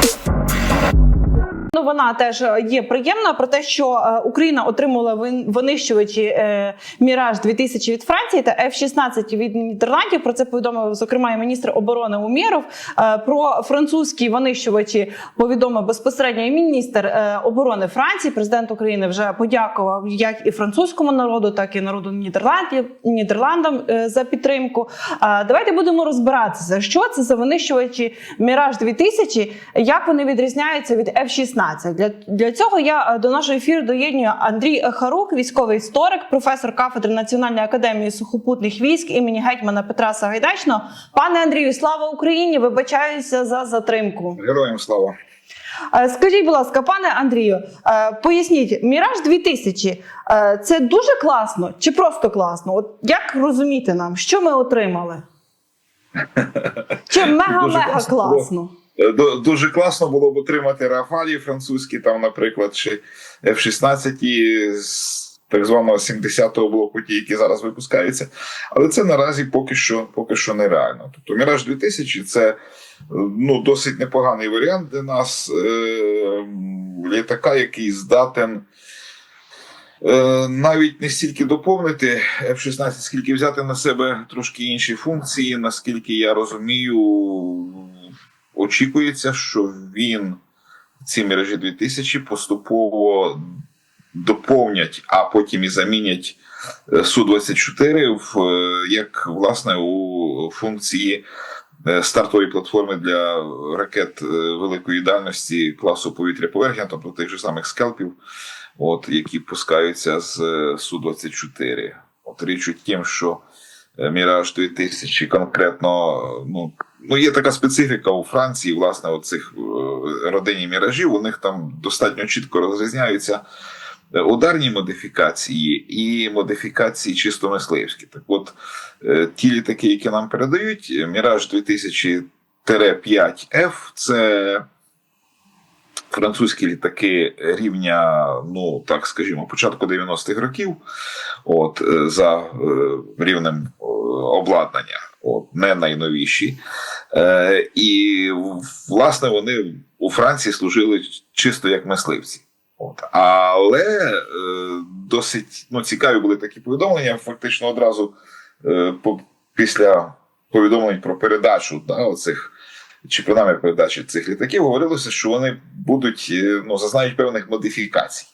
Yeah. Вона теж е, є приємна про те, що е, Україна отримала вин- винищувачі е, Міраж 2000 від Франції та F-16 від Нідерландів. Про це повідомив зокрема і міністр оборони Умєров. Про французькі винищувачі повідомив безпосередньо і міністр оборони Франції. Президент України вже подякував як і французькому народу, так і народу Нідерландів Нідерландам за підтримку. Давайте будемо розбиратися, що це за винищувачі Міраж 2000, як вони відрізняються від F-16. Для, для цього я е, до нашого ефіру доєднюю Андрій Харук, військовий історик, професор кафедри Національної академії сухопутних військ імені гетьмана Петра Сагайдачного. Пане Андрію, слава Україні! Вибачаюся за затримку. Героям слава. Е, Скажіть, будь ласка, пане Андрію, е, поясніть, Міраж 2000 е, це дуже класно чи просто класно? От як розуміти нам, що ми отримали? Чи мега-мега класно. Дуже класно було б отримати Рафалі французькі, там, наприклад, чи F-16 з так званого 70-го блоку, ті, які зараз випускаються. Але це наразі поки що, поки що нереально. Тобто Міраж 2000 це ну, досить непоганий варіант для нас е, літака, який здатен. Е, Навіть не стільки доповнити F-16, скільки взяти на себе трошки інші функції. Наскільки я розумію, очікується, що він ці мережі 2000 поступово доповнять, а потім і замінять е, Су-24 в е, як власне у функції е, стартової платформи для ракет великої дальності класу повітря поверхня, тобто тих же самих скелпів, от які пускаються з е, Су-24. От річ у тім, що Міраж 2000 конкретно, ну, ну є така специфіка у Франції, власне, оцих е, родині міражів. У них там достатньо чітко розрізняються е, ударні модифікації і модифікації чисто мисливські. Так от, е, ті літаки, які нам передають, Міраж 2000-5F, це французькі літаки рівня, ну так скажімо, початку 90-х років, от за рівнем обладнання, от не найновіші. Е, і власне вони у Франції служили чисто як мисливці. От. Але е, досить ну, цікаві були такі повідомлення. Фактично одразу е, по, після повідомлень про передачу да, оцих чи принаймні передачі цих літаків говорилося, що вони будуть е, ну, зазнають певних модифікацій.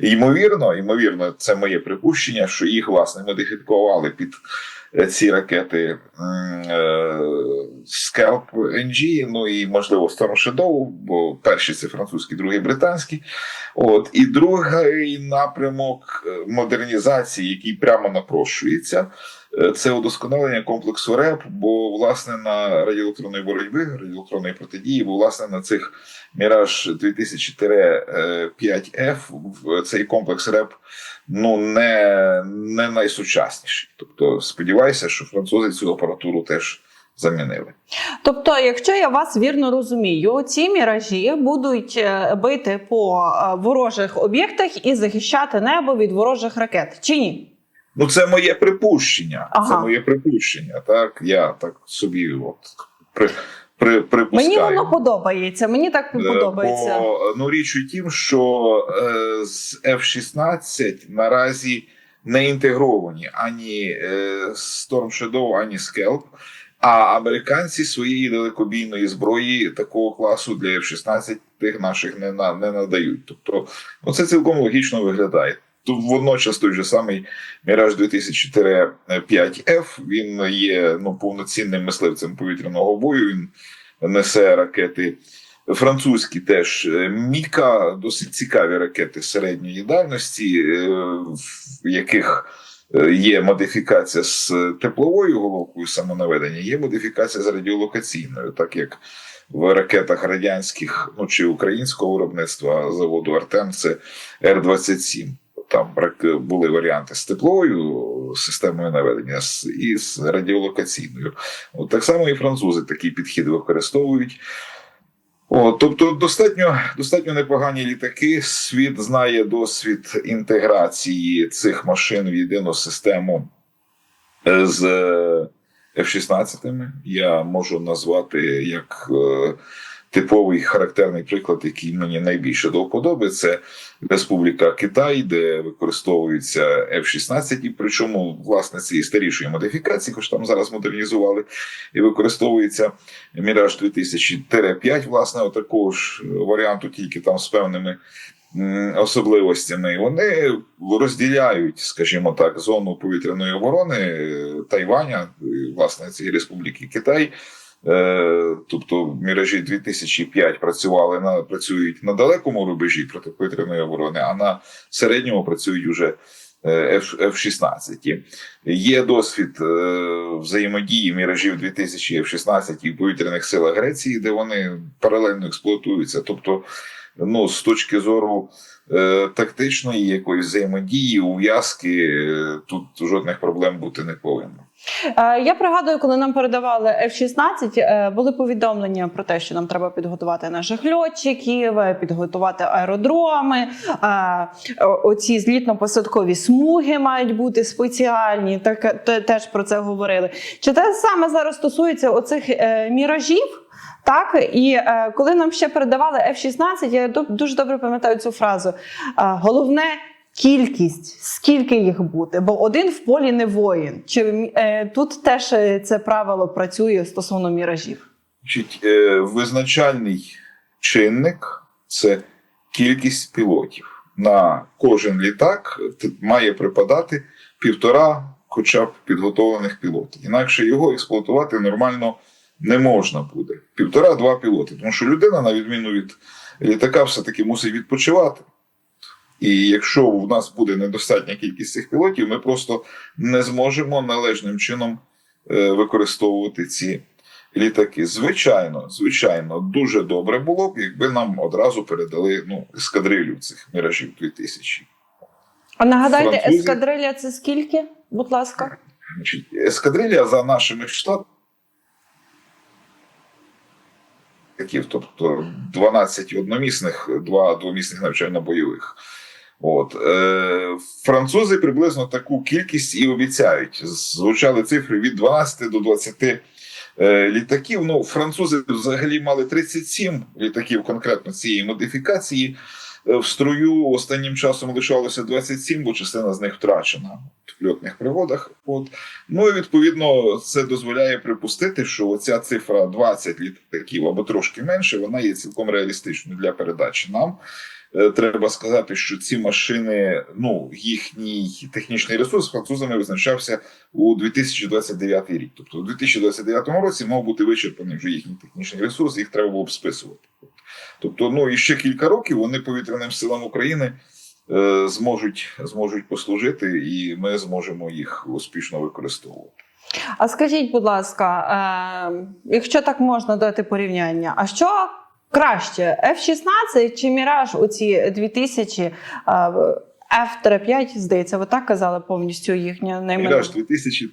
Ймовірно, ймовірно, це моє припущення, що їх власне модифікували під е, ці ракети е, Scalp NG, ну і можливо Storm Shadow, бо перші це французькі, другий британський. От і другий напрямок е, модернізації, який прямо напрошується, це удосконалення комплексу РЕП, бо власне на радіоелектронної боротьби, радіоелектронної протидії, бо власне на цих Міраж 2000-5F в цей комплекс РЕП ну не, не найсучасніший. Тобто сподіваюся, що французи цю апаратуру теж замінили. Тобто, якщо я вас вірно розумію, ці міражі будуть е, бити по е, ворожих об'єктах і захищати небо від ворожих ракет, чи ні? Ну, це моє припущення. Ага. Це моє припущення. Так, я так собі от при, при, припускаю. Мені воно подобається. Мені так Е, подобається. Бо, ну, річ у тім, що е, з F-16 наразі не інтегровані ані е, Storm Shadow, ані Scalp, а американці своєї далекобійної зброї такого класу для F-16 тих наших не, на, не надають. Тобто, ну, це цілком логічно виглядає. Водночас той же самий Міраж 2004-5F, він є ну, повноцінним мисливцем повітряного бою. Він несе ракети французькі теж е, Міка, досить цікаві ракети середньої дальності, е, в яких е, є модифікація з тепловою головкою самонаведення, є модифікація з радіолокаційною, так як в ракетах радянських ну чи українського виробництва заводу Артем це Р-27. Там були варіанти з тепловою системою наведення і з радіолокаційною. От так само і французи такий підхід використовують. О, тобто достатньо, достатньо непогані літаки. Світ знає досвід інтеграції цих машин в єдину систему е, з е, F-16. Я можу назвати як е, типовий характерний приклад, який мені найбільше до вподоби, це Республіка Китай, де використовуються F-16, і причому власне цієї старішої модифікації, хоч там зараз модернізували, і використовується Міраж 2000-5, власне, отакого ж варіанту, тільки там з певними особливостями. Вони розділяють, скажімо так, зону повітряної оборони Тайваня, власне, цієї Республіки Китай. Е, Тобто міражі 2005 працювали на працюють на далекому рубежі протиповітряної оборони, а на середньому працюють уже е, F- F-16. Є досвід е, взаємодії міражів 2000 F-16 і повітряних сил Греції, де вони паралельно експлуатуються. Тобто, ну з точки зору е, тактичної якоїсь взаємодії, ув'язки, тут жодних проблем бути не повинно. Е, Я пригадую, коли нам передавали F-16, е, були повідомлення про те, що нам треба підготувати наших льотчиків, е, підготувати аеродроми. Оці злітно-посадкові смуги мають бути спеціальні. Так теж про це говорили. Чи те саме зараз стосується оцих міражів? Так, і е, коли нам ще передавали F-16, я дуже добре пам'ятаю цю фразу. Е, головне кількість, скільки їх бути, бо один в полі не воїн. Чи е, тут теж е, це правило працює стосовно міражів? Значить, е, визначальний чинник це кількість пілотів. На кожен літак має припадати півтора, хоча б підготовлених пілотів. Інакше його експлуатувати нормально не можна буде. Півтора-два пілоти. Тому що людина, на відміну від літака, все-таки мусить відпочивати. І якщо в нас буде недостатня кількість цих пілотів, ми просто не зможемо належним чином е, використовувати ці літаки. Звичайно, звичайно, дуже добре було б, якби нам одразу передали ну, ескадрилю цих міражів 2000. А нагадайте, Французи- ескадрилья це скільки? Будь ласка. Значить, ескадрилля за нашими штатами, тобто 12 одномісних, 2 двомісних навчально-бойових. От. Е, французи приблизно таку кількість і обіцяють. Звучали цифри від 12 до 20 е, літаків. Ну, французи взагалі мали 37 літаків конкретно цієї модифікації. Е, В строю останнім часом лишалося 27, бо частина з них втрачена в льотних пригодах. От. Ну і відповідно це дозволяє припустити, що оця цифра 20 літаків або трошки менше, вона є цілком реалістичною для передачі нам. Е, Треба сказати, що ці машини, ну їхній технічний ресурс французами визначався у 2029 рік. Тобто, у 2029 році мав бути вичерпаний вже їхній технічний ресурс, їх треба було б списувати. Тобто, ну і ще кілька років вони повітряним силам України е, зможуть, зможуть послужити, і ми зможемо їх успішно використовувати. А скажіть, будь ласка, е, якщо так можна дати порівняння, а що краще? F-16 чи Міраж оці 2000 е, F-5, здається, ви так казали повністю їхня Міраж найменування?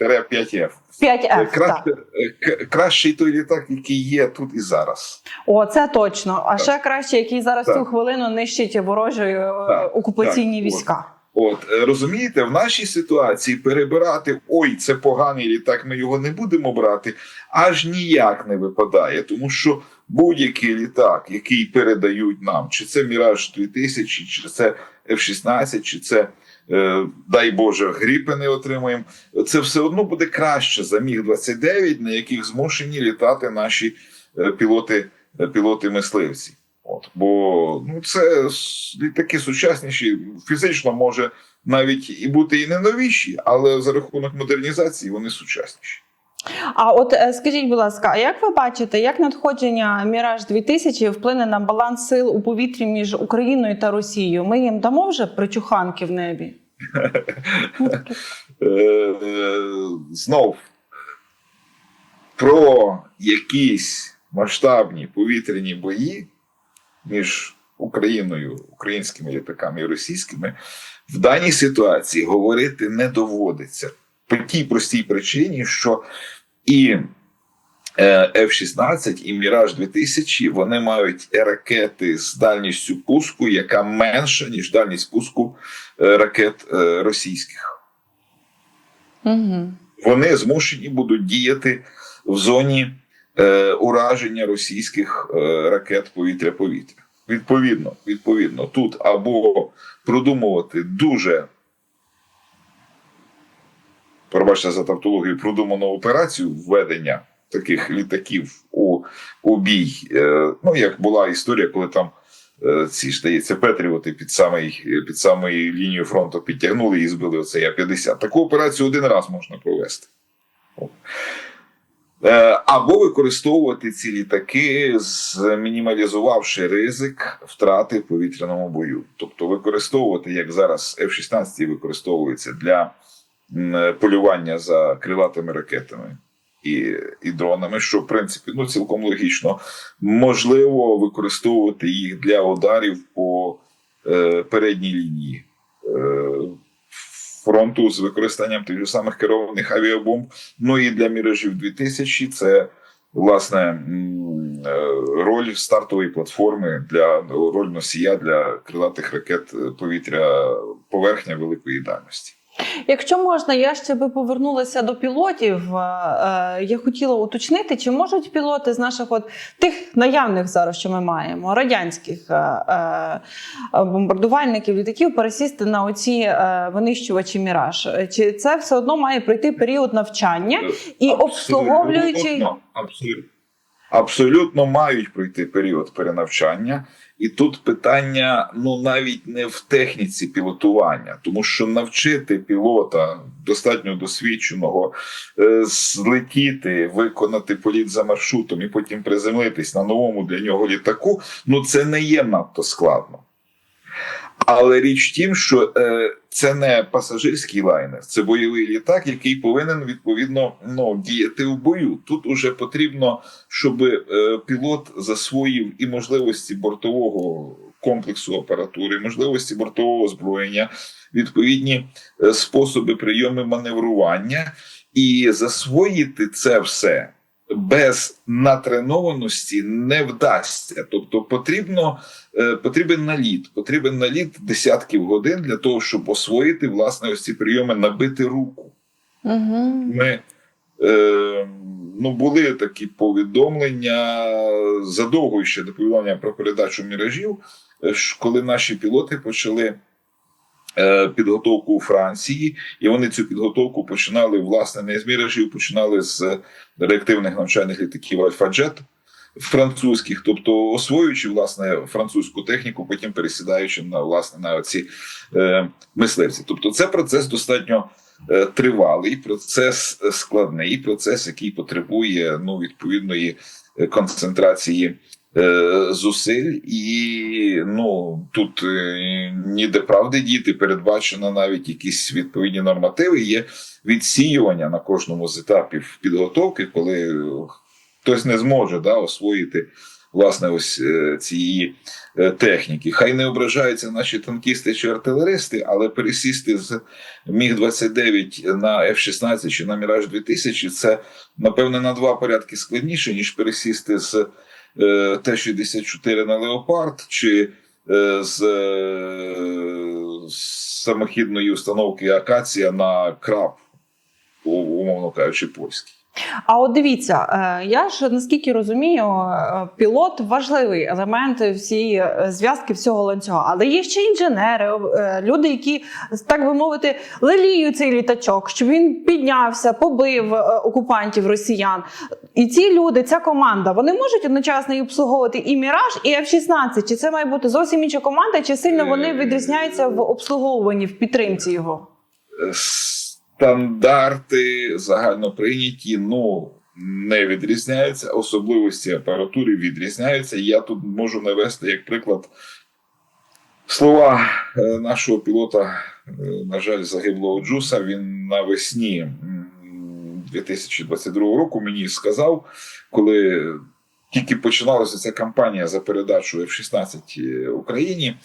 2000-5F. 5F, Краще, так. е, кращий той літак, який є тут і зараз. О, це точно. А Так. ще краще, який зараз Так. цю хвилину нищить ворожі е, Так, окупаційні так, війська. От е, розумієте, в нашій ситуації перебирати ой, це поганий літак, ми його не будемо брати, аж ніяк не випадає, тому що будь-який літак, який передають нам, чи це Міраж 2000, чи це F-16, чи це, е, дай Боже, Гріпени отримаємо, це все одно буде краще за міг 29 на яких змушені літати наші е, пілоти, е, пілоти-мисливці. От, бо ну, це літаки сучасніші, фізично може навіть і бути і не новіші, але за рахунок модернізації вони сучасніші. А от е, скажіть, будь ласка, а як ви бачите, як надходження Міраж 2000 вплине на баланс сил у повітрі між Україною та Росією? Ми їм дамо вже причуханки в небі? Е, е, знов про якісь масштабні повітряні бої між Україною, українськими літаками і російськими в даній ситуації говорити не доводиться по тій простій причині, що і е, F-16 і Міраж 2000 вони мають ракети з дальністю пуску, яка менша ніж дальність пуску е, ракет е, російських. Угу. Вони змушені будуть діяти в зоні е, ураження російських е, ракет повітря-повітря. Відповідно, відповідно, тут або продумувати дуже, пробачте за тавтологію, продуману операцію введення таких літаків у, у бій. Е, ну, як була історія, коли там е, ці здається, Петріоти під самий, під самою лінією фронту підтягнули і збили оцей А-50. Таку операцію один раз можна провести. Е, Або використовувати ці літаки, мінімалізувавши ризик втрати в повітряному бою. Тобто використовувати, як зараз F-16 використовується для полювання за крилатими ракетами і, і дронами, що в принципі ну, цілком логічно. Можливо, використовувати їх для ударів по е, передній лінії. Е, Фронту з використанням тих же самих керованих авіабомб. Ну і для міражів 2000 це власне е, роль стартової платформи для роль носія для крилатих ракет е, повітря поверхня великої дальності. Якщо можна, я ще би повернулася до пілотів. Е, е, Я хотіла уточнити, чи можуть пілоти з наших от тих наявних зараз, що ми маємо, радянських е, бомбардувальників літаків пересісти на оці винищувачі Міраж? Чи це все одно має пройти період навчання і обслуговуючи Абсолютно, абсолютно, мають пройти період перенавчання, і тут питання ну навіть не в техніці пілотування, тому що навчити пілота достатньо досвідченого е, злетіти, виконати політ за маршрутом і потім приземлитись на новому для нього літаку. Ну це не є надто складно. Але річ в тім, що е, це не пасажирський лайнер, це бойовий літак, який повинен відповідно ну, діяти в бою. Тут уже потрібно, щоб е, пілот засвоїв і можливості бортового комплексу апаратури, можливості бортового озброєння, відповідні е, способи прийоми маневрування, і засвоїти це все без натренованості не вдасться. Тобто потрібно, е, потрібен наліт, потрібен наліт десятків годин для того, щоб освоїти власне ось ці прийоми, набити руку. Угу. Ми е, ну, були такі повідомлення задовго ще до повідомлення про передачу міражів, е, коли наші пілоти почали. Е, Підготовку у Франції, і вони цю підготовку починали власне не з міражів, починали з реактивних навчальних літаків Альфа-Джет французьких, тобто освоюючи власне французьку техніку, потім пересідаючи на власне на ці е, мисливці. Тобто, це процес достатньо е, тривалий, процес складний, процес, який потребує ну відповідної е, концентрації. Е, Зусиль і ну тут е, ніде правди діти передбачено навіть якісь відповідні нормативи. Є відсіювання на кожному з етапів підготовки, коли хтось не зможе да, освоїти власне ось е, цієї техніки. Хай не ображаються наші танкісти чи артилеристи, але пересісти з Міг 29 на F-16 чи на Міраж 2000 це напевне на два порядки складніше, ніж пересісти з Т-64 на Леопард чи е, з, е, самохідної установки Акація на краб, умовно кажучи, польський. А от дивіться, е, я ж наскільки розумію, е, пілот важливий елемент всієї е, зв'язки всього ланцюга. Але є ще інженери, люди, які, так би мовити, леліють цей літачок, щоб він піднявся, побив окупантів росіян. І ці люди, ця команда, вони можуть одночасно і обслуговувати і Міраж, і F-16. Чи це має бути зовсім інша команда, чи сильно вони відрізняються в обслуговуванні, в підтримці його? Стандарти загальноприйняті, ну не відрізняються. Особливості апаратури відрізняються. Я тут можу навести як приклад слова е, нашого пілота, е, на жаль, загиблого Джуса. Він навесні 2022 року мені сказав, коли. Тільки починалася ця кампанія за передачу F-16 Україні,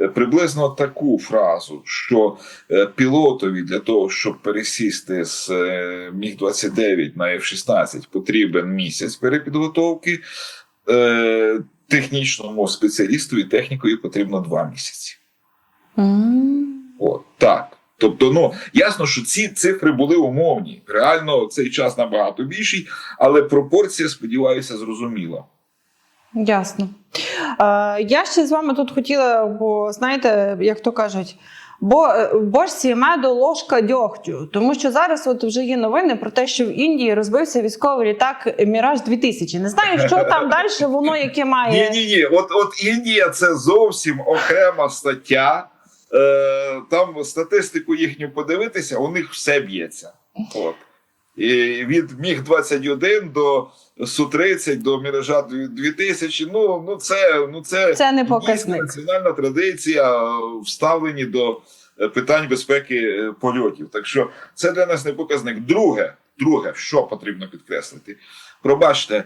е, приблизно таку фразу, що е, пілотові для того, щоб пересісти з е, Міг 29 на F-16, потрібен місяць перепідготовки. Е, Технічному спеціалісту і технікою потрібно два місяці. От так. Тобто, ну ясно, що ці цифри були умовні. Реально цей час набагато більший, але пропорція, сподіваюся, зрозуміла. Ясно. Е, я ще з вами тут хотіла, бо знаєте, як то кажуть. Бо е, в бочці меду ложка дьогтю, тому що зараз от вже є новини про те, що в Індії розбився військовий літак Міраж 2000 Не знаю, що там далі воно яке має. Ні, ні, ні. От, от Індія це зовсім окрема стаття. Е, там статистику їхню подивитися, у них все б'ється. От. І від Міг 21 до Су-30 до Міража 2000. Ну, ну це, ну це, Це не показник. національна традиція, вставлені до е, питань безпеки е, польотів. Так що це для нас не показник. Друге, друге, що потрібно підкреслити, пробачте,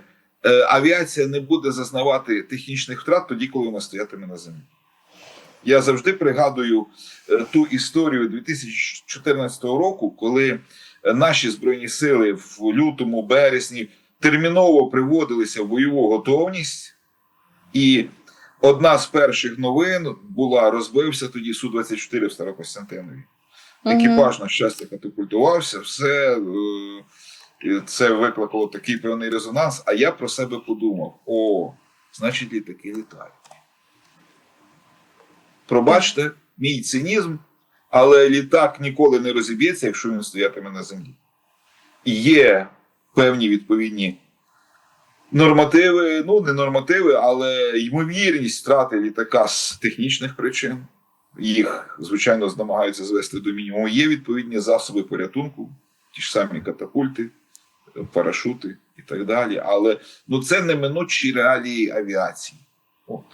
авіація не буде зазнавати технічних втрат тоді, коли вона стоятиме на землі. Я завжди пригадую е, ту історію 2014 року, коли е, наші збройні сили в лютому, березні терміново приводилися в бойову готовність, і одна з перших новин була розбився тоді Су-24 в Старокостянтинові. Екіпаж, на щастя, катапультувався, все. е, це викликало такий певний резонанс. А я про себе подумав: о, значить, літаки літають. Пробачте, мій цинізм, але літак ніколи не розіб'ється, якщо він стоятиме на землі. Є певні відповідні нормативи, ну не нормативи, але ймовірність втрати літака з технічних причин. Їх, звичайно, намагаються звести до мінімуму. Є відповідні засоби порятунку, ті ж самі катапульти, парашути і так далі. Але ну, це неминучі реалії авіації. От.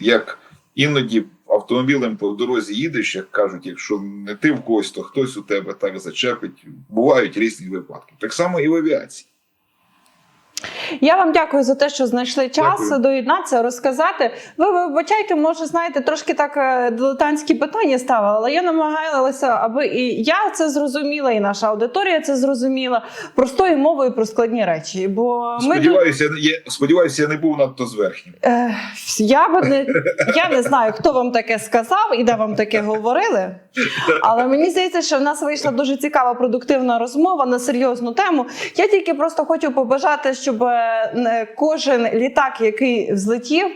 Як іноді автомобілем по дорозі їдеш, як кажуть, якщо не ти в когось, то хтось у тебе так зачепить. Бувають різні випадки. Так само і в авіації. Я вам дякую за те, що знайшли час Дякую. доєднатися, розказати. Ви вибачайте, може, знаєте, трошки так е, дилетантські питання ставила, але я намагалася, аби і я це зрозуміла, і наша аудиторія це зрозуміла простою мовою про складні речі. Бо ми тут Сподіваюся, я, сподіваюся, я не був надто зверхнім. Е, я би не я не знаю, хто вам таке сказав і де вам таке говорили. Але мені здається, що в нас вийшла дуже цікава продуктивна розмова на серйозну тему. Я тільки просто хочу побажати, щоб е, кожен літак, який взлетів.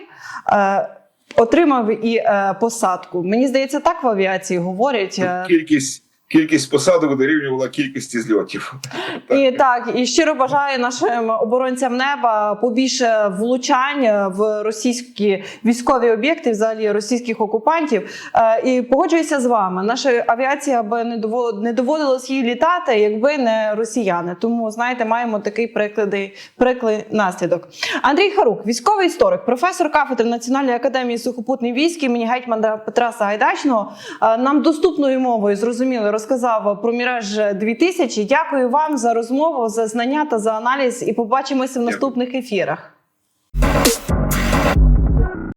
е, Отримав і е, посадку. Мені здається, так в авіації говорять. Кількість, кількість посадок дорівнювала кількості зльотів. І так, і щиро бажаю нашим оборонцям неба побільше влучань в російські військові об'єкти, взагалі російських окупантів. Е, І погоджуюся з вами. Наша авіація би не довод- не доводилось їй літати, якби не росіяни. Тому знаєте, маємо такий приклади, приклад наслідок. Андрій Харук, військовий історик, професор кафедри Національної академії сухопутних військ імені гетьмана Петра Сагайдачного, е, нам доступною мовою зрозуміло розказав про Міраж 2000. Дякую вам за розмову, за знання та за аналіз. І побачимося в наступних ефірах.